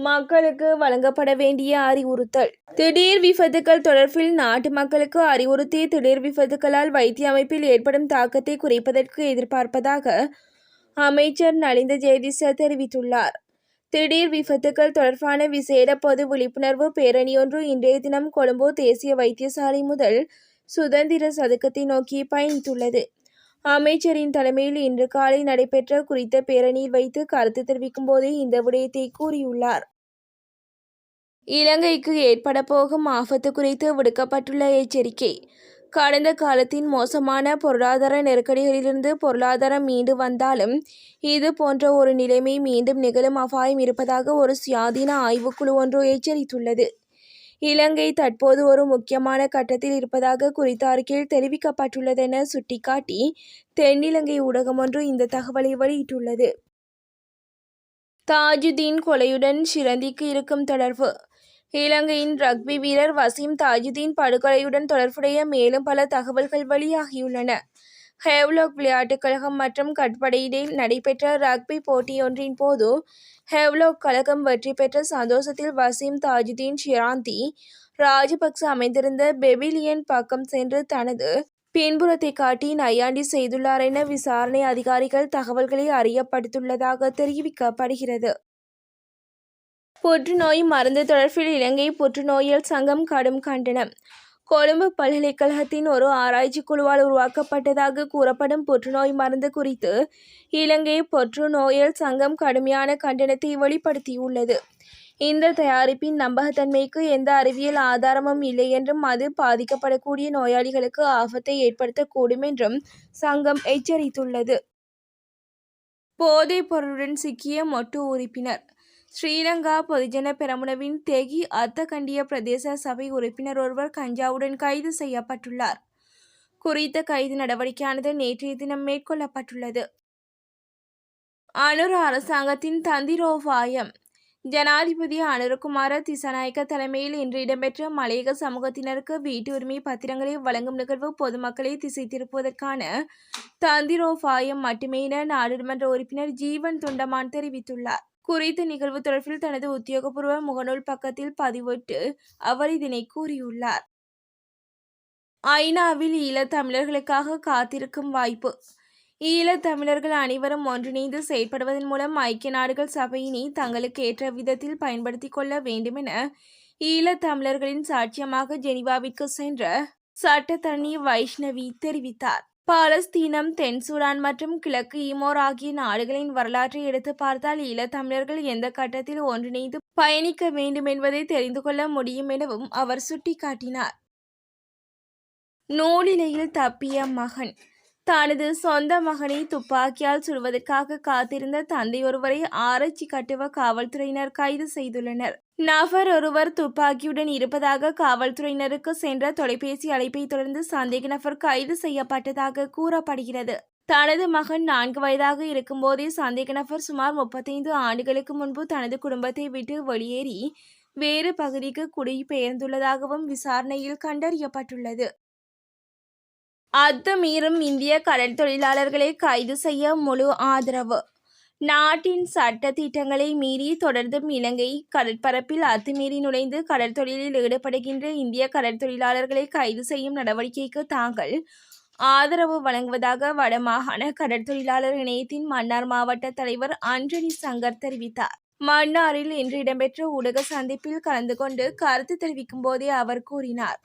மக்களுக்கு வழங்கப்பட வேண்டிய அறிவுறுத்தல். திடீர் விபத்துக்கள் தொடர்பில் நாட்டு மக்களுக்கு அறிவுறுத்தி திடீர் விபத்துக்களால் வைத்திய அமைப்பில் ஏற்படும் தாக்கத்தை குறைப்பதற்கு எதிர்பார்ப்பதாக அமைச்சர் நலிந்த ஜெயதிச தெரிவித்துள்ளார். திடீர் விபத்துக்கள் தொடர்பான விசேட பொது விழிப்புணர்வு பேரணியொன்று இன்றைய தினம் கொழும்பு தேசிய வைத்தியசாலை முதல் சுதந்திர சதுக்கத்தை நோக்கி பயணித்துள்ளது. அமைச்சரின் தலைமையில் இன்று காலை நடைபெற்ற குறித்த பேரணியில் வைத்து கருத்து தெரிவிக்கும் போதே இந்த விடயத்தை கூறியுள்ளார். இலங்கைக்கு ஏற்பட போகும் ஆபத்து குறித்து விடுக்கப்பட்டுள்ள எச்சரிக்கை. கடந்த காலத்தின் மோசமான பொருளாதார நெருக்கடிகளிலிருந்து பொருளாதாரம் மீண்டு வந்தாலும் இது போன்ற ஒரு நிலைமை மீண்டும் நிகழும் அபாயம் இருப்பதாக ஒரு சுயாதீன ஆய்வுக்குழு ஒன்று எச்சரித்துள்ளது. இலங்கை தற்போது ஒரு முக்கியமான கட்டத்தில் இருப்பதாக குறித்த அறிக்கையில் தெரிவிக்கப்பட்டுள்ளதென சுட்டிக்காட்டி தென்னிலங்கை ஊடகம் ஒன்று இந்த தகவலை வெளியிட்டுள்ளது. தாஜுதீன் கொலையுடன் ஷிரந்திக்கு இருக்கும் தொடர்பு இலங்கையின் ரக்பி வீரர் வசீம் தாஜுதீன் படுகொலையுடன் தொடர்புடைய மேலும் பல தகவல்கள் வெளியாகியுள்ளன. ஹேவ்லாக் விளையாட்டுக் கழகம் மற்றும் கட்படையிடையில் நடைபெற்ற ரக்பி போட்டியொன்றின் போது ஹேவ்லாக் கழகம் வெற்றி பெற்ற சந்தோஷத்தில் வசீம் தாஜுதீன் ஷிராந்தி ராஜபக்ச அமைந்திருந்த பெவிலியன் பக்கம் சென்று தனது பின்புறத்தை காட்டி நையாண்டி செய்துள்ளார் என விசாரணை அதிகாரிகள் தகவல்களை அறியப்படுத்துள்ளதாக தெரிவிக்கப்படுகிறது. புற்றுநோய் மருந்து தொடர்பில் இலங்கை புற்றுநோயியல் சங்கம் கடும் கண்டனம். கொழும்பு பல்கலைக்கழகத்தின் ஒரு ஆராய்ச்சி குழுவால் உருவாக்கப்பட்டதாக கூறப்படும் புற்றுநோய் மருந்து குறித்து இலங்கை புற்றுநோயியல் சங்கம் கடுமையான கண்டனத்தை வெளிப்படுத்தியுள்ளது. இந்த தயாரிப்பின் நம்பகத்தன்மைக்கு எந்த அறிவியல் ஆதாரமும் இல்லை என்றும் அது பாதிக்கப்படக்கூடிய நோயாளிகளுக்கு ஆபத்தை ஏற்படுத்தக்கூடும் என்றும் சங்கம் எச்சரித்துள்ளது. போதைப் பொருளுடன் சிக்கிய மொட்டு உறுப்பினர் ஸ்ரீலங்கா பொதுஜன பெரமுனவின் தெகி அத்தகண்டிய பிரதேச சபை உறுப்பினர் ஒருவர் கஞ்சாவுடன் கைது செய்யப்பட்டுள்ளார். குறித்த கைது நடவடிக்கையானது நேற்றைய தினம் மேற்கொள்ளப்பட்டுள்ளது. அனுர அரசாங்கத்தின் தந்திரோபாயம். ஜனாதிபதி அனுரகுமார திசநாயக்க தலைமையில் இன்று இடம்பெற்ற மலையக சமூகத்தினருக்கு வீட்டு உரிமை பத்திரங்களை வழங்கும் நிகழ்வு பொதுமக்களை திசை திருப்புவதற்கான தந்திரோபாயம் மட்டுமே என நாடாளுமன்ற உறுப்பினர் ஜீவன் தொண்டமான் தெரிவித்துள்ளார். குறித்த நிகழ்வு தொடர்பில் தனது உத்தியோகபூர்வ முகநூல் பக்கத்தில் பதிவிட்டு அவர் இதனை கூறியுள்ளார். ஐநாவில் ஈழத்தமிழர்களுக்காக காத்திருக்கும் வாய்ப்பு. ஈழத்தமிழர்கள் அனைவரும் ஒன்றிணைந்து செயற்படுவதன் மூலம் ஐக்கிய நாடுகள் சபையினை தங்களுக்கு ஏற்ற விதத்தில் பயன்படுத்திக் கொள்ள வேண்டுமென ஈழத்தமிழர்களின் சாட்சியமாக ஜெனிவாவிற்கு சென்ற சட்டத்தரணி வைஷ்ணவி தெரிவித்தார். பாலஸ்தீனம் தென் சூடான் மற்றும் கிழக்கு ஈமோர் ஆகிய நாடுகளின் வரலாற்றை எடுத்து பார்த்தால் ஈழத்தமிழர்கள் எந்த கட்டத்தில் ஒன்றிணைந்து பயணிக்க வேண்டும் என்பதை தெரிந்து கொள்ள முடியும் எனவும் அவர் சுட்டிக்காட்டினார். நூலிலையில் தப்பிய மகன் தனது சொந்த மகனை துப்பாக்கியால் சுடுவதற்காக காத்திருந்த தந்தை ஒருவரை ஆராய்ச்சி கட்டுவ காவல்துறையினர் கைது செய்துள்ளனர். நபர் ஒருவர் துப்பாக்கியுடன் இருப்பதாக காவல்துறையினருக்கு சென்ற தொலைபேசி அழைப்பை தொடர்ந்து சந்தேக நபர் கைது செய்யப்பட்டதாக கூறப்படுகிறது. தனது மகன் நான்கு வயதாக இருக்கும்போதே சந்தேக நபர் சுமார் முப்பத்தைந்து ஆண்டுகளுக்கு முன்பு தனது குடும்பத்தை விட்டு வெளியேறி வேறு பகுதிக்கு குடிபெயர்ந்துள்ளதாகவும் விசாரணையில் கண்டறியப்பட்டுள்ளது. அத்துமீறும் இந்திய கடல் தொழிலாளர்களை கைது செய்ய முழு ஆதரவு. நாட்டின் சட்ட திட்டங்களை மீறி தொடர்ந்தும் இலங்கை கடற்பரப்பில் அத்துமீறி நுழைந்து கடல் தொழிலில் ஈடுபடுகின்ற இந்திய கடற்தொழிலாளர்களை கைது செய்யும் நடவடிக்கைக்கு தாங்கள் ஆதரவு வழங்குவதாக வடமாகாண கடற்தொழிலாளர் இணையத்தின் மன்னார் மாவட்ட தலைவர் அன்றனி சங்கர் தெரிவித்தார். மன்னாரில் இன்று இடம்பெற்ற ஊடக சந்திப்பில் கலந்து கொண்டு கருத்து தெரிவிக்கும் போதே அவர் கூறினார்.